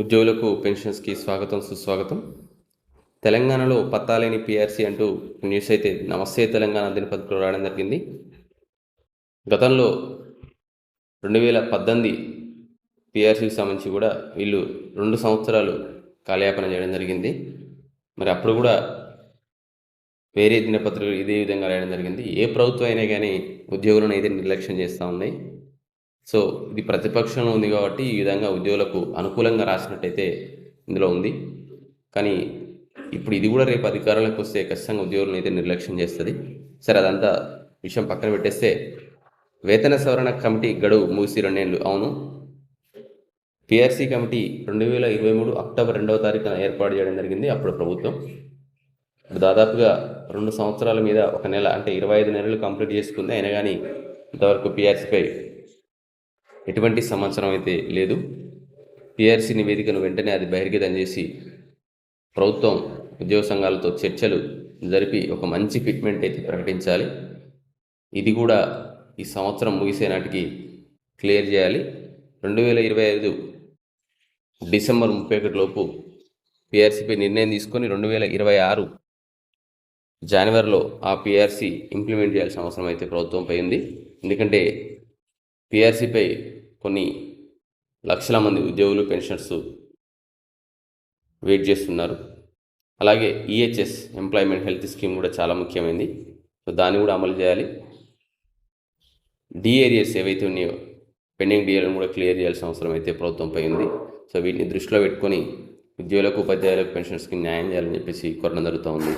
ఉద్యోగులకు పెన్షన్స్కి స్వాగతం సుస్వాగతం. తెలంగాణలో పత్తాలేని పిఆర్సీ అంటూ న్యూస్ అయితే నమస్తే తెలంగాణ దినపత్రికలో రావడం జరిగింది. గతంలో రెండు వేల పద్దెనిమిది పిఆర్సీకి సంబంధించి కూడా వీళ్ళు రెండు సంవత్సరాలు కాలయాపన చేయడం జరిగింది. మరి అప్పుడు కూడా వేరే దినపత్రికలు ఇదే విధంగా రాయడం జరిగింది. ఏ ప్రభుత్వం అయినా కానీ ఉద్యోగులను అయితే నిర్లక్ష్యం చేస్తూ ఉన్నాయి. సో ఇది ప్రతిపక్షంలో ఉంది కాబట్టి ఈ విధంగా ఉద్యోగులకు అనుకూలంగా రాసినట్టయితే ఇందులో ఉంది. కానీ ఇప్పుడు ఇది కూడా రేపు అధికారంలోకి వస్తే ఖచ్చితంగా ఉద్యోగులను అయితే నిర్లక్ష్యం చేస్తుంది. సరే అదంతా విషయం పక్కన పెట్టేస్తే వేతన సవరణ కమిటీ గడువు ముగిసి రెండేళ్ళు. అవును. పిఆర్సీ కమిటీ రెండు వేల ఇరవై మూడు అక్టోబర్ రెండవ తారీఖున ఏర్పాటు చేయడం జరిగింది. అప్పుడు ప్రభుత్వం. ఇప్పుడు దాదాపుగా రెండు సంవత్సరాల మీద ఒక నెల అంటే ఇరవై ఐదు నెలలు కంప్లీట్ చేసుకుంది. అయినా కానీ ఇంతవరకు పిఆర్సీపై ఎటువంటి సమాచారం అయితే లేదు. పిఆర్సీ నివేదికను వెంటనే అది బహిర్గతం చేసి ప్రభుత్వం ఉద్యోగ సంఘాలతో చర్చలు జరిపి ఒక మంచి ఫిట్మెంట్ అయితే ప్రకటించాలి. ఇది కూడా ఈ సంవత్సరం ముగిసే నాటికి క్లియర్ చేయాలి. రెండు వేల ఇరవై ఐదు డిసెంబర్ ముప్పై ఒకటి లోపు పిఆర్సీపై నిర్ణయం తీసుకొని రెండు వేల ఇరవై ఆరు జనవరిలో ఆ పిఆర్సీ ఇంప్లిమెంట్ చేయాల్సిన అవసరం అయితే ప్రభుత్వంపై ఉంది. ఎందుకంటే పిఆర్సీపై కొన్ని లక్షల మంది ఉద్యోగులు పెన్షనర్స్ వెయిట్ చేస్తున్నారు. అలాగే ఈహెచ్ఎస్ ఎంప్లాయ్మెంట్ హెల్త్ స్కీమ్ కూడా చాలా ముఖ్యమైనది సో దాన్ని కూడా అమలు చేయాలి. డిఏరియస్ ఏవైతే ఉన్నాయో పెండింగ్ డిఏలను కూడా క్లియర్ చేయాల్సిన అవసరం అయితే ప్రభుత్వంపై ఉంది. సో వీటిని దృష్టిలో పెట్టుకొని ఉద్యోగులకు ఉపాధ్యాయులకు పెన్షన్ స్కీమ్ న్యాయం చేయాలని చెప్పేసి కోరడం జరుగుతూ ఉంది.